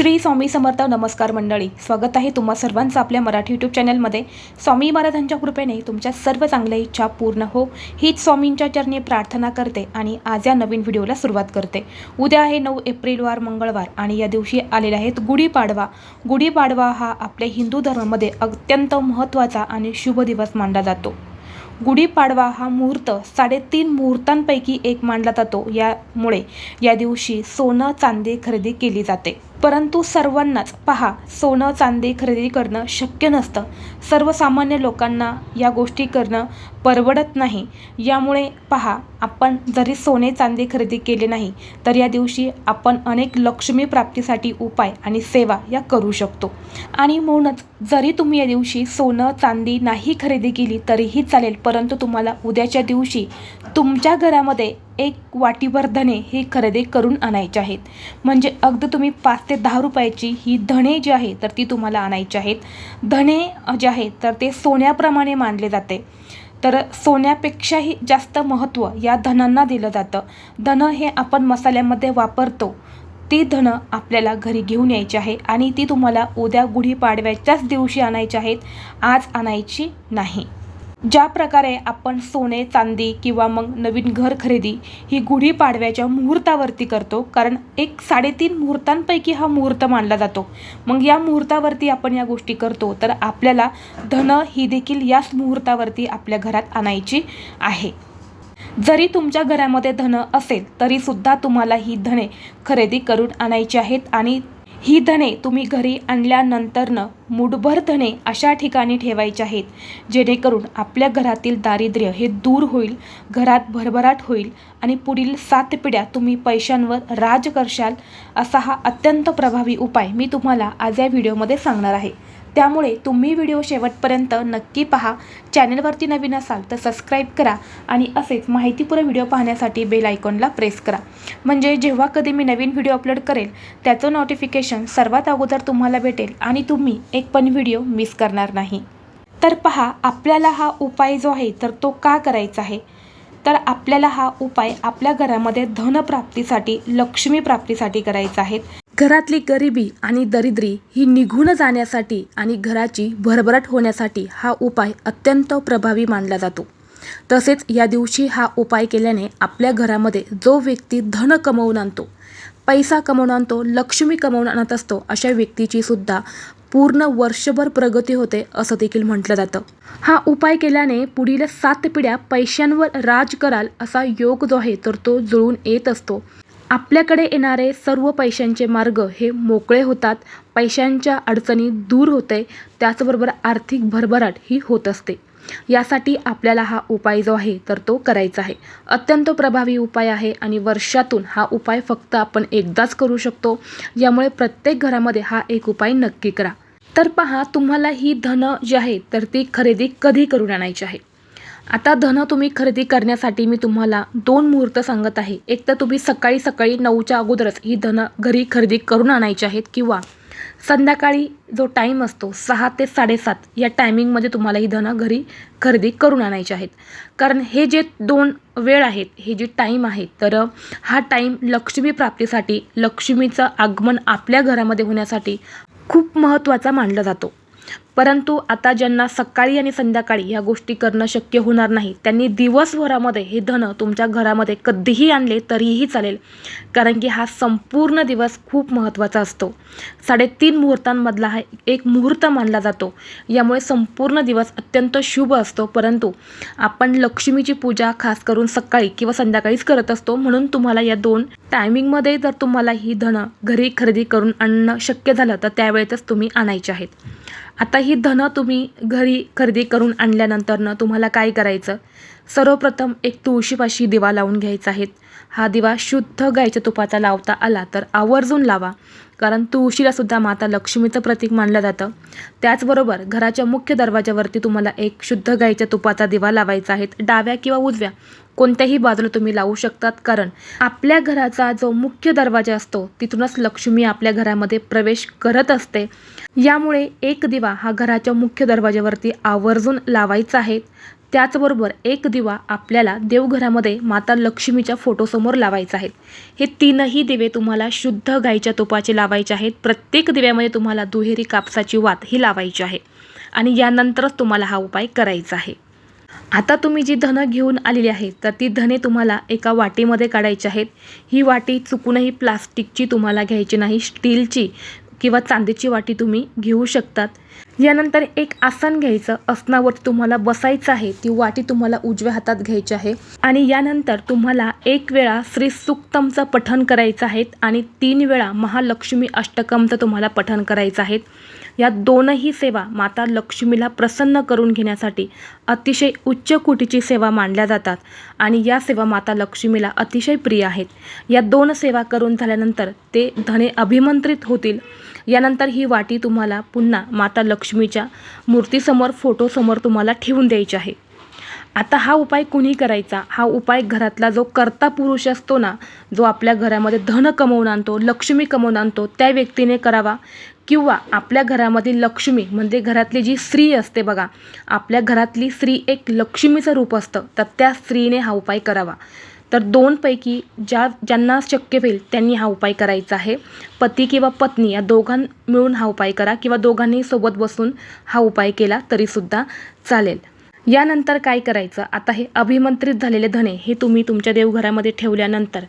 श्री स्वामी समर्थ नमस्कार मंडळी. स्वागत आहे तुम्हा सर्वांचं आपल्या मराठी यूट्यूब चॅनलमध्ये. स्वामी महाराजांच्या कृपेने तुमच्या सर्व चांगल्या इच्छा पूर्ण हो. हीच स्वामींच्या चरणी प्रार्थना करते आणि आज या नवीन व्हिडिओला सुरुवात करते. उद्या आहे नऊ एप्रिलवार मंगळवार आणि या दिवशी आलेले आहेत गुढीपाडवा गुढीपाडवा हा आपल्या हिंदू धर्मामध्ये अत्यंत महत्त्वाचा आणि शुभ दिवस मानला जातो. गुढीपाडवा हा मुहूर्त साडेतीन मुहूर्तांपैकी एक मानला जातो. यामुळे या दिवशी सोनं चांदी खरेदी केली जाते. परंतु सर्वांनाच पहा सोनं चांदी खरेदी करणं शक्य नसतं. सर्वसामान्य लोकांना या गोष्टी करणं परवडत नाही. यामुळे पहा आपण जरी सोने चांदी खरेदी केले नाही तर या दिवशी आपण अनेक लक्ष्मी प्राप्तीसाठी उपाय आणि सेवा या करू शकतो. आणि म्हणूनच जरी तुम्ही या दिवशी सोनं चांदी नाही खरेदी केली तरीही चालेल परंतु तुम्हाला उद्याच्या दिवशी तुमच्या घरामध्ये एक वाटीभर धणे हे खरेदी करून आणायचे आहेत. म्हणजे अगदी तुम्ही पाच ते दहा रुपयाची ही धणे जी आहे तर ती तुम्हाला आणायची आहेत. धणे जे आहेत तर ते सोन्याप्रमाणे मानले जाते. तर सोन्यापेक्षाही जास्त महत्त्व या धनांना दिलं जातं. धन हे आपण मसाल्यामध्ये वापरतो. ती धनं आपल्याला घरी घेऊन यायची आहे आणि ती तुम्हाला उद्या गुढीपाडव्याच्याच दिवशी आणायची आहेत. आज आणायची नाही. ज्या प्रकारे आपण सोने चांदी किंवा मग नवीन घर खरेदी ही गुढीपाडव्याच्या मुहूर्तावरती करतो कारण एक साडेतीन मुहूर्तांपैकी हा मुहूर्त मानला जातो. मग या मुहूर्तावरती आपण या गोष्टी करतो तर आपल्याला धन ही देखील याच मुहूर्तावरती आपल्या घरात आणायची आहे. जरी तुमच्या घरामध्ये धन असेल तरीसुद्धा तुम्हाला ही धने खरेदी करून आणायची आहेत आणि ही धने तुम्ही घरी आणल्यानंतरनं मुठभर धने अशा ठिकाणी ठेवायचे आहेत जेणेकरून आपल्या घरातील दारिद्र्य हे दूर होईल घरात भरभराट होईल आणि पुढील सात पिढ्या तुम्ही पैशांवर राज करशाल असा हा अत्यंत प्रभावी उपाय मी तुम्हाला आज या व्हिडिओमध्ये सांगणार आहे. त्यामुळे तुम्ही व्हिडिओ शेवटपर्यंत नक्की पहा. चॅनलवरती नवीन असाल तर सबस्क्राईब करा आणि असेच माहितीपूर्ण व्हिडिओ पाहण्यासाठी बेल आयकॉनला प्रेस करा. म्हणजे जेव्हा कधी मी नवीन व्हिडिओ अपलोड करेल त्याचं नोटिफिकेशन सर्वात अगोदर तुम्हाला भेटेल आणि तुम्ही एक पण व्हिडिओ मिस करणार नाही. तर पहा आपल्याला हा उपाय जो आहे तर तो का करायचा आहे? तर आपल्याला हा उपाय आपल्या घरामध्ये धनप्राप्तीसाठी लक्ष्मी प्राप्तीसाठी करायचा आहे. घरातली गरिबी आणि दरिद्री ही निघून जाण्यासाठी आणि घराची भरभराट होण्यासाठी हा उपाय अत्यंत प्रभावी मानला जातो. तसेच या दिवशी हा उपाय केल्याने आपल्या घरामध्ये जो व्यक्ती धन कमवून आणतो पैसा कमवून आणतो लक्ष्मी कमवून आणत असतो अशा व्यक्तीची सुद्धा पूर्ण वर्षभर प्रगती होते असं देखील म्हटलं जातं. हा उपाय केल्याने पुढील सात पिढ्या पैशांवर राज कराल असा योग जो आहे तर तो जुळून येत असतो. आपल्याकडे येणारे सर्व पैशांचे मार्ग हे मोकळे होतात. पैशांच्या अडचणी दूर होते. त्याचबरोबर आर्थिक भरभराट ही होत असते. यासाठी आपल्याला हा उपाय जो आहे तर तो करायचा आहे. अत्यंत प्रभावी उपाय आहे आणि वर्षातून हा उपाय फक्त आपण एकदाच करू शकतो. यामुळे प्रत्येक घरामध्ये हा एक उपाय नक्की करा. तर पहा तुम्हाला ही धन जी आहे तर ती खरेदी कधी करून आणायची आहे? आता धन तुम्ही खरेदी करण्यासाठी मी तुम्हाला दोन मुहूर्त सांगत आहे. एक तर तुम्ही सकाळी सकाळी नऊच्या अगोदरच ही धन घरी खरेदी करून आणायची आहेत किंवा संध्याकाळी जो टाईम असतो सहा ते साडेसात या टायमिंगमध्ये तुम्हाला ही धनं घरी खरेदी करून आणायची आहेत. कारण हे जे दोन वेळ आहेत हे जे टाईम आहे तर हा टाईम लक्ष्मी प्राप्तीसाठी लक्ष्मीचं आगमन आपल्या घरामध्ये होण्यासाठी खूप महत्त्वाचा मानला जातो. परंतु आता ज्यांना सकाळी आणि संध्याकाळी या गोष्टी करणं शक्य होणार नाही त्यांनी दिवसभरामध्ये हे धन तुमच्या घरामध्ये कधीही आणले तरीही चालेल. कारण की हा संपूर्ण दिवस खूप महत्त्वाचा असतो. साडेतीन मुहूर्तांमधला हा एक मुहूर्त मानला जातो. यामुळे संपूर्ण दिवस अत्यंत शुभ असतो. परंतु आपण लक्ष्मीची पूजा खास करून सकाळी किंवा संध्याकाळीच करत असतो. म्हणून तुम्हाला या दोन टायमिंगमध्ये जर तुम्हाला ही धनं घरी खरेदी करून आणणं शक्य झालं तर त्यावेळेतच तुम्ही आणायचे आहेत. आता ही धनं तुम्ही घरी खरेदी करून आणल्यानंतरनं तुम्हाला काय करायचं? सर्वप्रथम एक तुळशीपाशी दिवा लावून घ्यायचा आहे. हा दिवा शुद्ध गायच्या तुपाचा लावता आला तर आवर्जून लावा. कारण तुळशीलासुद्धा माता लक्ष्मीचं प्रतीक मानलं जातं. त्याचबरोबर घराच्या मुख्य दरवाजावरती तुम्हाला एक शुद्ध गाईच्या तुपाचा दिवा लावायचा आहे. डाव्या किंवा उजव्या कोणत्याही बाजूला तुम्ही लावू शकतात. कारण आपल्या घराचा जो मुख्य दरवाजा असतो तिथूनच लक्ष्मी आपल्या घरामध्ये प्रवेश करत असते. यामुळे एक दिवा हा घराच्या मुख्य दरवाजावरती आवर्जून लावायचा आहे. त्याचबरोबर एक दिवा आपल्याला देवघरामध्ये माता लक्ष्मीच्या फोटोसमोर लावायचा आहे. हे तीनही दिवे तुम्हाला शुद्ध गाईच्या तुपाचे लावायचे आहेत. प्रत्येक दिव्यामध्ये तुम्हाला दुहेरी कापसाची वात ही लावायची आहे. आणि यानंतरच तुम्हाला हा उपाय करायचा आहे. आता तुम्ही जी धनं घेऊन आलेली आहेत तर ती धने तुम्हाला एका वाटीमध्ये काढायची आहेत. ही वाटी चुकूनही प्लास्टिकची तुम्हाला घ्यायची नाही स्टीलची. किंवा चांदीची वाटी तुम्ही घेऊ शकतात. यानंतर एक आसन घ्यायचं. आसनावरती तुम्हाला बसायचं आहे. ती वाटी तुम्हाला उजव्या हातात घ्यायची आहे. आणि यानंतर तुम्हाला एक वेळा श्री सुक्तमचं पठण करायचं आहे आणि तीन वेळा महालक्ष्मी अष्टकमचं तुम्हाला पठण करायचं आहे. या दोनही सेवा माता लक्ष्मीला प्रसन्न करून घेण्यासाठी अतिशय उच्च कोटीची सेवा मानल्या जातात. आणि या सेवा माता लक्ष्मीला अतिशय प्रिय आहेत. या दोन सेवा करून झाल्यानंतर ते धने अभिमंत्रित होतील. यानंतर ही वाटी तुम्हाला पुन्हा माता लक्ष्मीच्या मूर्तीसमोर फोटोसमोर तुम्हाला ठेवून द्यायची आहे. आता हा उपाय कुणी करायचा? हा उपाय घरातला जो कर्ता पुरुष असतो ना जो आपल्या घरामध्ये धन कमवून आणतो लक्ष्मी कमवून आणतो त्या व्यक्तीने करावा? किंवा आपल्या घरामधील लक्ष्मी म्हणजे घरातली जी स्त्री असते बघा आपल्या घरातली स्त्री एक लक्ष्मीचं रूप असतं तर त्या स्त्रीने हा उपाय करावा. तर दोनपैकी ज्या ज्यांना शक्य होईल त्यांनी हा उपाय करायचा आहे. पती किंवा पत्नी या दोघां मिळून हा उपाय करा किंवा दोघांनी सोबत बसून हा उपाय केला तरीसुद्धा चालेल. यानंतर काय करायचं? आता हे अभिमंत्रित झालेले धने हे तुम्ही तुमच्या देवघरामध्ये ठेवल्यानंतर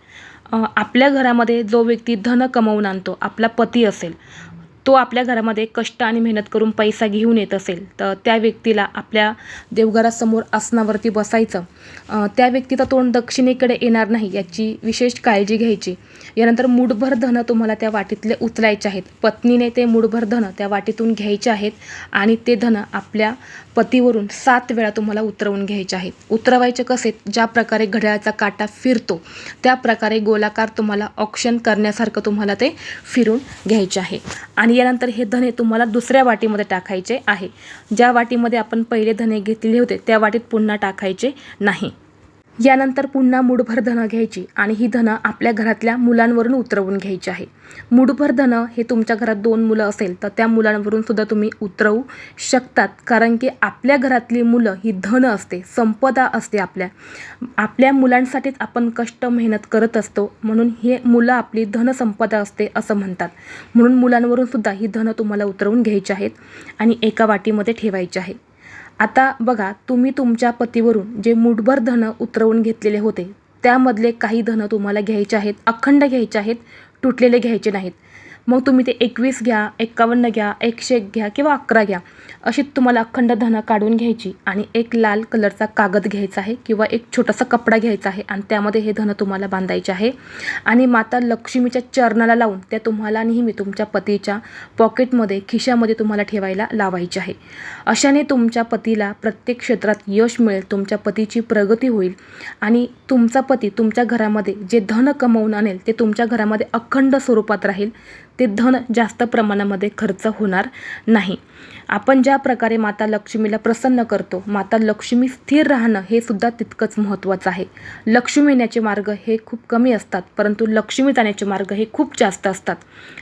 आपल्या घरामध्ये जो व्यक्ती धन कमवून आणतो आपला पती असेल तो आपल्या घरामध्ये कष्ट आणि मेहनत करून पैसा घेऊन येत असेल तर त्या व्यक्तीला आपल्या देवघरासमोर आसनावरती बसायचं. त्या व्यक्तीचा तोंड दक्षिणेकडे येणार नाही याची विशेष काळजी घ्यायची. यानंतर मुठभर धनं तुम्हाला त्या वाटीतले उचलायचे आहेत. पत्नीने ते मुठभर धनं त्या वाटीतून घ्यायचे आहेत आणि ते धनं आपल्या पतीवरून सात वेळा तुम्हाला उतरवून घ्यायचे आहेत. उतरवायचे कसे? ज्या प्रकारे घड्याळाचा काटा फिरतो त्या प्रकारे गोलाकार तुम्हाला ऑक्शन करण्यासारखं तुम्हाला ते फिरून घ्यायचे आहे. आणि यानंतर हे धने तुम्हाला दुसऱ्या वाटीमध्ये टाकायचे आहे. ज्या वाटीमध्ये आपण पहिले धने घेतलेले होते त्या वाटीत पुन्हा टाकायचे नाही. यानंतर पुन्हा मुठभर धनं घ्यायची आणि ही धनं आपल्या घरातल्या मुलांवरून उतरवून घ्यायची आहे. मुठभर धनं हे तुमच्या घरात दोन मुलं असेल तर त्या मुलांवरून सुद्धा तुम्ही उतरवू शकतात. कारण की आपल्या घरातली मुलं ही धन असते संपदा असते आपल्या. आपल्या मुलांसाठीच आपण कष्ट मेहनत करत असतो. म्हणून हे मुलं आपली धनसंपदा असते असं म्हणतात. म्हणून मुलांवरून सुद्धा ही धनं तुम्हाला उतरवून घ्यायची आहेत आणि एका वाटीमध्ये ठेवायची आहे. आता बघा तुम्ही तुमच्या पतीवरून जे मुठभर धनं उतरवून घेतलेले होते त्यामधले काही धनं तुम्हाला घ्यायचे आहेत अखंड घ्यायचे आहेत तुटलेले घ्यायचे नाहीत. मग तुम्ही ते एकवीस घ्या एकावन्न घ्या एकशे एक घ्या किंवा अकरा घ्या. अशी तुम्हाला अखंड धनं काढून घ्यायची आणि एक लाल कलरचा कागद घ्यायचा आहे किंवा एक छोटासा कपडा घ्यायचा आहे आणि त्यामध्ये हे धनं तुम्हाला बांधायचे आहे. आणि माता लक्ष्मीच्या चरणाला लावून त्या तुम्हाला नेहमी तुमच्या पतीच्या पॉकेटमध्ये खिशामध्ये तुम्हाला ठेवायला लावायचे आहे. अशाने तुमच्या पतीला प्रत्येक क्षेत्रात यश मिळेल तुमच्या पतीची प्रगती होईल आणि तुमचा पती तुमच्या घरामध्ये जे धन कमवून आणेल ते तुमच्या घरामध्ये अखंड स्वरूपात राहील. ते धन जास्त प्रमाणामध्ये खर्च होणार नाही. आपण ज्या प्रकारे माता लक्ष्मीला प्रसन्न करतो माता लक्ष्मी स्थिर राहणं हे सुद्धा तितकंच महत्त्वाचं आहे. लक्ष्मी येण्याचे मार्ग हे खूप कमी असतात परंतु लक्ष्मी जाण्याचे मार्ग हे खूप जास्त असतात.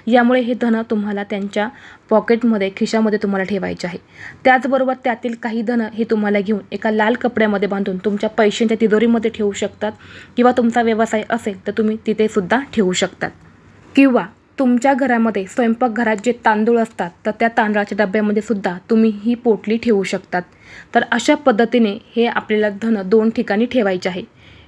यामुळे हे धन तुम्हाला त्यांच्या पॉकेटमध्ये खिशामध्ये तुम्हाला ठेवायचे आहे. त्याचबरोबर त्यातील काही धन हे तुम्हाला घेऊन एका लाल कपड्यामध्ये बांधून तुमच्या पैशांच्या तिजोरीमध्ये ठेवू शकतात किंवा तुमचा व्यवसाय असेल तर तुम्ही तिथेसुद्धा ठेवू शकतात. किंवा तुमच्या घरामध्ये स्वयंपाकघरात जे तांदूळ असतात तर त्या तांदळाच्या डब्यामध्ये सुद्धा तुम्ही ही पोटली ठेवू शकतात. तर अशा पद्धतीने हे आपल्याला धन दोन ठिकाणी ठेवायचे आहे.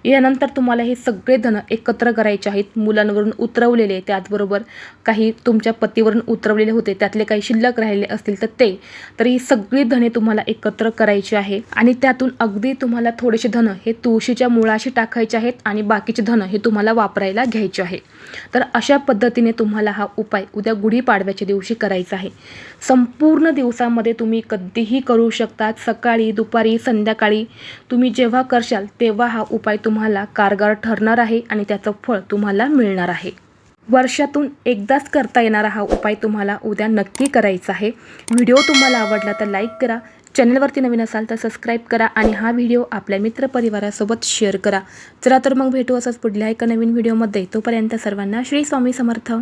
यानंतर तुम्हाला हे सगळे धन एकत्र करायचे आहेत. मुलांवरून उतरवलेले त्याचबरोबर काही तुमच्या पतीवरून उतरवलेले होते. त्यातले काही शिल्लक राहिले असतील तर ते. तर ही सगळी धने तुम्हाला एकत्र करायची आहे. आणि त्यातून अगदी तुम्हाला थोडेसे धन हे तुळशीच्या मुळाशी टाकायचे आहेत आणि बाकीचे धन हे तुम्हाला वापरायला घ्यायचे आहे. तर अशा पद्धतीने तुम्हाला हा उपाय उद्या गुढीपाडव्याच्या दिवशी करायचा आहे. संपूर्ण दिवसामध्ये तुम्ही कधीही करू शकतात सकाळी दुपारी संध्याकाळी तुम्ही जेव्हा करशाल तेव्हा हा उपाय तुम्हाला कारगर ठरणार आहे आणि त्याचं फळ तुम्हाला मिळणार आहे. वर्षातून एकदाच करता येणारा हा उपाय तुम्हाला उद्या नक्की करायचा आहे. व्हिडिओ तुम्हाला आवडला तर लाईक करा चॅनलवरती नवीन असाल तर सबस्क्राईब करा आणि हा व्हिडिओ आपल्या मित्रपरिवारासोबत शेअर करा. चला तर मग भेटू असंच पुढल्या एका नवीन व्हिडिओमध्ये. तोपर्यंत सर्वांना श्री स्वामी समर्थ.